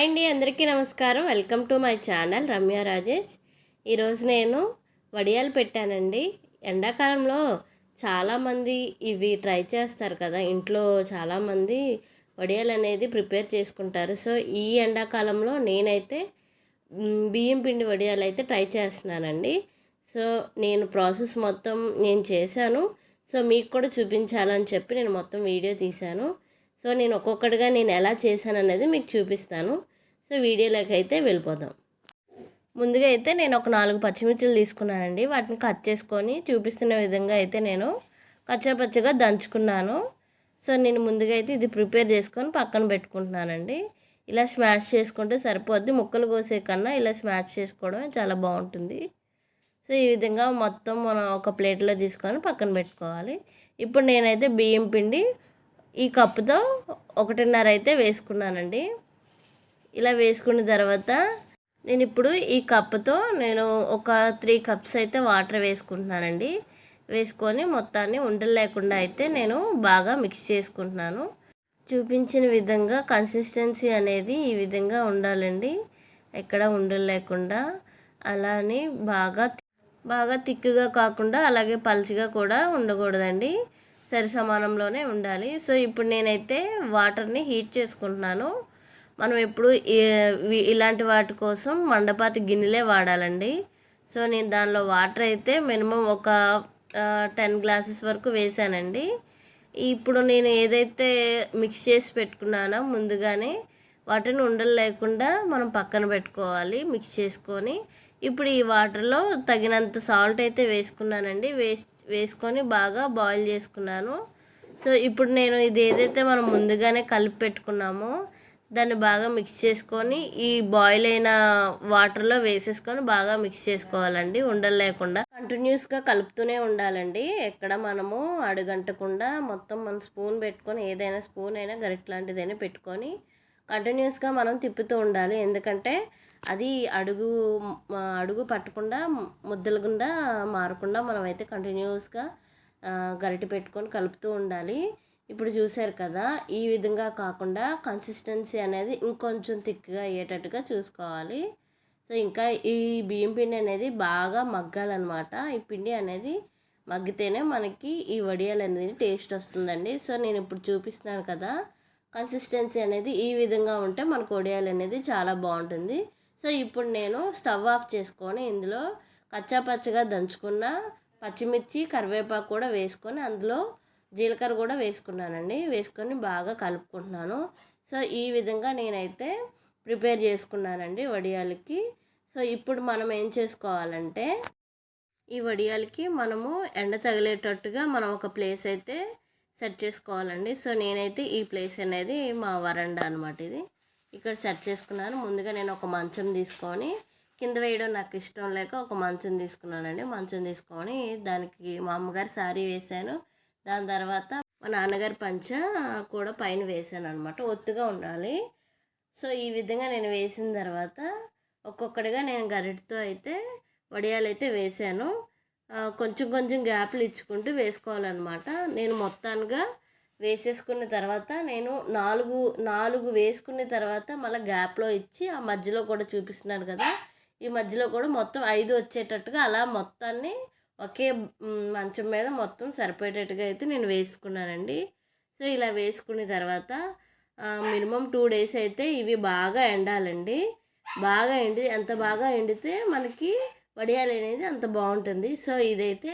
Hi అండి అందరికీ నమస్కారం. Welcome to my channel Ramya Rajesh. ఈరోజు నేను వడియాలు పెట్టానండి. ఎండాకాలంలో చాలామంది ఇవి ట్రై చేస్తారు కదా ఇంట్లో చాలామంది వడియాలు అనేది ప్రిపేర్ చేసుకుంటారు. సో ఈ ఎండాకాలంలో నేనైతే బియ్యం పిండి వడియాలు అయితే ట్రై చేస్తున్నానండి. సో నేను ప్రాసెస్ మొత్తం నేను చేశాను. సో మీకు కూడా చూపించాలని చెప్పి నేను మొత్తం వీడియో తీశాను. సో నేను ఒక్కొక్కటిగా నేను ఎలా చేశాను అనేది మీకు చూపిస్తాను. సో వీడియోలోకి అయితే వెళ్ళిపోదాం. ముందుగా అయితే నేను ఒక నాలుగు పచ్చిమిర్చిలు తీసుకున్నానండి. వాటిని కట్ చేసుకొని చూపిస్తున్న విధంగా అయితే నేను కచ్చాపచ్చగా దంచుకున్నాను. సో నేను ముందుగా అయితే ఇది ప్రిపేర్ చేసుకొని పక్కన పెట్టుకుంటున్నానండి. ఇలా స్మాష్ చేసుకుంటే సరిపోద్ది. ముక్కలు కోసే కన్నా ఇలా స్మాష్ చేసుకోవడమే చాలా బాగుంటుంది. సో ఈ విధంగా మొత్తం మనం ఒక ప్లేట్లో తీసుకొని పక్కన పెట్టుకోవాలి. ఇప్పుడు నేనైతే బియ్యం పిండి ఈ కప్పుతో ఒకటిన్నర అయితే వేసుకున్నానండి. ఇలా వేసుకున్న తర్వాత నేను ఇప్పుడు ఈ కప్పుతో నేను ఒక త్రీ కప్స్ అయితే వాటర్ వేసుకుంటున్నానండి. వేసుకొని మొత్తాన్ని ఉండలు లేకుండా అయితే నేను బాగా మిక్స్ చేసుకుంటున్నాను. చూపించిన విధంగా కన్సిస్టెన్సీ అనేది ఈ విధంగా ఉండాలండి. ఎక్కడ ఉండలు లేకుండా అలానే బాగా బాగా తిక్కుగా కాకుండా అలాగే పలుచగా కూడా ఉండకూడదండి. సరి సమానంలోనే ఉండాలి. సో ఇప్పుడు నేనైతే వాటర్ని హీట్ చేసుకుంటున్నాను. మనం ఎప్పుడు ఇలాంటి వాటి కోసం మండపాతి గిన్నెలే వాడాలండి. సో నేను దానిలో వాటర్ అయితే మినిమం ఒక టెన్ గ్లాసెస్ వరకు వేసానండి. ఇప్పుడు నేను ఏదైతే మిక్స్ చేసి పెట్టుకున్నానో ముందుగానే వాటిని ఉండలు లేకుండా మనం పక్కన పెట్టుకోవాలి మిక్స్ చేసుకొని. ఇప్పుడు ఈ వాటర్లో తగినంత సాల్ట్ అయితే వేసుకున్నానండి. వేస్ వేసుకొని బాగా బాయిల్ చేసుకున్నాను. సో ఇప్పుడు నేను ఇది ఏదైతే మనం ముందుగానే కలిపి పెట్టుకున్నామో దాన్ని బాగా మిక్స్ చేసుకొని ఈ బాయిల్ అయిన వాటర్లో వేసేసుకొని బాగా మిక్స్ చేసుకోవాలండి. ఉండలు లేకుండా. కంటిన్యూస్గా కలుపుతూనే ఉండాలండి. ఎక్కడ మనము అడుగంటకుండా మొత్తం మన స్పూన్ పెట్టుకొని ఏదైనా స్పూన్ అయినా గరిట లాంటిదైనా పెట్టుకొని కంటిన్యూస్గా మనం తిప్పుతూ ఉండాలి. ఎందుకంటే అది అడుగు అడుగు పట్టకుండా ముద్దల గుండా మారకుండా మనం అయితే కంటిన్యూస్గా గరిటె పెట్టుకొని కలుపుతూ ఉండాలి. ఇప్పుడు చూసారు కదా ఈ విధంగా కాకుండా కన్సిస్టెన్సీ అనేది ఇంకొంచెం థిక్గా అయ్యేటట్టుగా చూసుకోవాలి. సో ఇంకా ఈ బియ్యం పిండి అనేది బాగా మగ్గాలన్నమాట. ఈ పిండి అనేది మగ్గితేనే మనకి ఈ వడియాలు అనేది టేస్ట్ వస్తుందండి. సో నేను ఇప్పుడు చూపిస్తున్నాను కదా కన్సిస్టెన్సీ అనేది ఈ విధంగా ఉంటే మనకు వడియాలు అనేది చాలా బాగుంటుంది. సో ఇప్పుడు నేను స్టవ్ ఆఫ్ చేసుకొని ఇందులో కచ్చాపచ్చగా దంచుకున్న పచ్చిమిర్చి కరివేపాకు కూడా వేసుకొని అందులో జీలకర్ర కూడా వేసుకున్నానండి. వేసుకొని బాగా కలుపుకుంటున్నాను. సో ఈ విధంగా నేనైతే ప్రిపేర్ చేసుకున్నానండి వడియాలకి. సో ఇప్పుడు మనం ఏం చేసుకోవాలంటే ఈ వడియాలకి మనము ఎండ తగిలేటట్టుగా మనం ఒక ప్లేస్ అయితే సెట్ చేసుకోవాలండి. సో నేనైతే ఈ ప్లేస్ అనేది మా వరండా అనమాట ఇది. ఇక్కడ సెట్ చేసుకున్నాను. ముందుగా నేను ఒక మంచం తీసుకొని కింద వేయడం నాకు ఇష్టం లేక ఒక మంచం తీసుకున్నానండి. మంచం తీసుకొని దానికి మా అమ్మగారి శారీ వేశాను. దాని తర్వాత మా నాన్నగారి పంచ కూడా పైన వేసాను అనమాట ఒత్తుగా ఉండాలి. సో ఈ విధంగా నేను వేసిన తర్వాత ఒక్కొక్కటిగా నేను గరిటతో అయితే వడియాలు అయితే వేసాను. కొంచెం కొంచెం గ్యాప్లు ఇచ్చుకుంటూ వేసుకోవాలన్నమాట. నేను మొత్తానికి వేసేసుకున్న తర్వాత నేను నాలుగు నాలుగు వేసుకున్న తర్వాత మళ్ళీ గ్యాప్లో ఇచ్చి ఆ మధ్యలో కూడా చూపిస్తున్నాను కదా ఈ మధ్యలో కూడా మొత్తం ఐదు వచ్చేటట్టుగా అలా మొత్తాన్ని ఒకే మంచం మీద మొత్తం సరిపోయేటట్టుగా అయితే నేను వేసుకున్నానండి. సో ఇలా వేసుకున్న తర్వాత మినిమం టూ డేస్ అయితే ఇవి బాగా ఎండాలండి. బాగా ఎండి ఎంత బాగా ఎండితే మనకి వడియాలు అనేది అంత బాగుంటుంది. సో ఇదైతే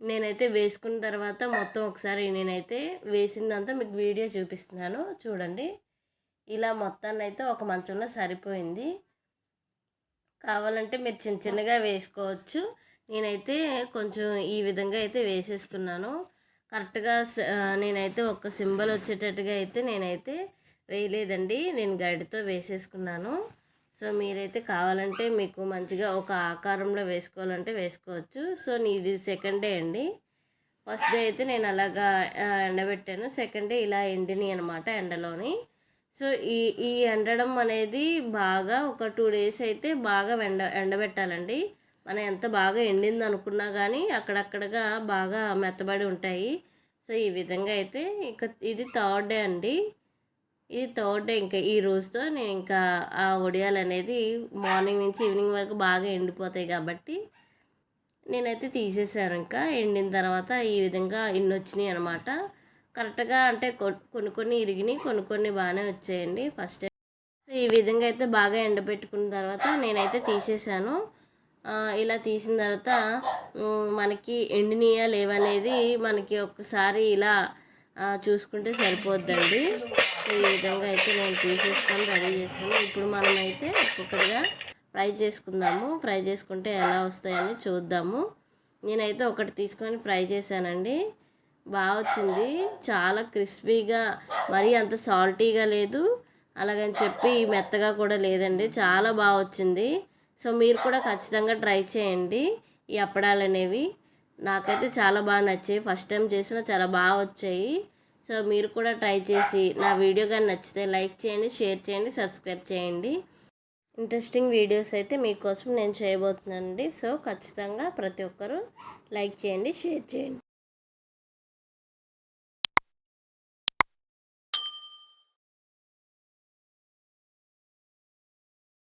నేనైతే వేసుకున్న తర్వాత మొత్తం ఒకసారి నేనైతే వేసిందంతా మీకు వీడియో చూపిస్తున్నాను. చూడండి. ఇలా మొత్తాన్ని అయితే ఒక మంచంలో సరిపోయింది. కావాలంటే మీరు చిన్న చిన్నగా వేసుకోవచ్చు. నేనైతే కొంచెం ఈ విధంగా అయితే వేసేసుకున్నాను. కరెక్ట్గా నేనైతే ఒక సింబల్ వచ్చేటట్టుగా అయితే నేనైతే వేయలేదండి. నేను గడితో వేసేసుకున్నాను. సో మీరైతే కావాలంటే మీకు మంచిగా ఒక ఆకారంలో వేసుకోవాలంటే వేసుకోవచ్చు. సో ఇది సెకండ్ డే అండి. ఫస్ట్ డే అయితే నేను అలాగా ఎండబెట్టాను. సెకండ్ డే ఇలా ఎండినాయి అనమాట ఎండలోని. సో ఈ ఈ ఎండడం అనేది బాగా ఒక టూ డేస్ అయితే బాగా ఎండ ఎండబెట్టాలండి. మనం ఎంత బాగా ఎండింది అనుకున్నా కానీ అక్కడక్కడగా బాగా మెత్తబడి ఉంటాయి. సో ఈ విధంగా అయితే ఇక ఇది థర్డ్ డే అండి. ఇది థర్డ్ డే ఇంకా ఈ రోజుతో నేను ఇంకా ఆ వడియాలు అనేది మార్నింగ్ నుంచి ఈవినింగ్ వరకు బాగా ఎండిపోతాయి కాబట్టి నేనైతే తీసేసాను ఇంకా. ఎండిన తర్వాత ఈ విధంగా ఇన్ని వచ్చినాయి అనమాట కరెక్ట్గా అంటే కొన్ని కొన్ని ఇరిగినాయి కొన్ని కొన్ని బాగానే వచ్చాయండి ఫస్ట్. ఈ విధంగా అయితే బాగా ఎండబెట్టుకున్న తర్వాత నేనైతే తీసేసాను. ఇలా తీసిన తర్వాత మనకి ఎండినియా లేవనేది మనకి ఒక్కసారి ఇలా చూసుకుంటే సరిపోద్దండి. ఈ విధంగా అయితే నేను తీసేసుకొని రెడీ చేసుకుని ఇప్పుడు మనమైతే ఒక్కొక్కటిగా ఫ్రై చేసుకుందాము. ఫ్రై చేసుకుంటే ఎలా వస్తాయని చూద్దాము. నేనైతే ఒకటి తీసుకొని ఫ్రై చేశానండి. బాగా వచ్చింది. చాలా క్రిస్పీగా మరీ అంత సాల్టీగా లేదు. అలాగని చెప్పి మెత్తగా కూడా లేదండి. చాలా బాగా వచ్చింది. సో మీరు కూడా ఖచ్చితంగా ట్రై చేయండి ఈ అప్పడాలు అనేవి. నాకైతే చాలా బాగా నచ్చాయి. ఫస్ట్ టైం చేసిన చాలా బాగా వచ్చాయి. సో మీరు కూడా ట్రై చేసి నా వీడియో కానీ నచ్చితే లైక్ చేయండి షేర్ చేయండి సబ్స్క్రైబ్ చేయండి. ఇంట్రెస్టింగ్ వీడియోస్ అయితే మీకోసం నేను చేయబోతున్నానండి. సో ఖచ్చితంగా ప్రతి ఒక్కరూ లైక్ చేయండి షేర్ చేయండి.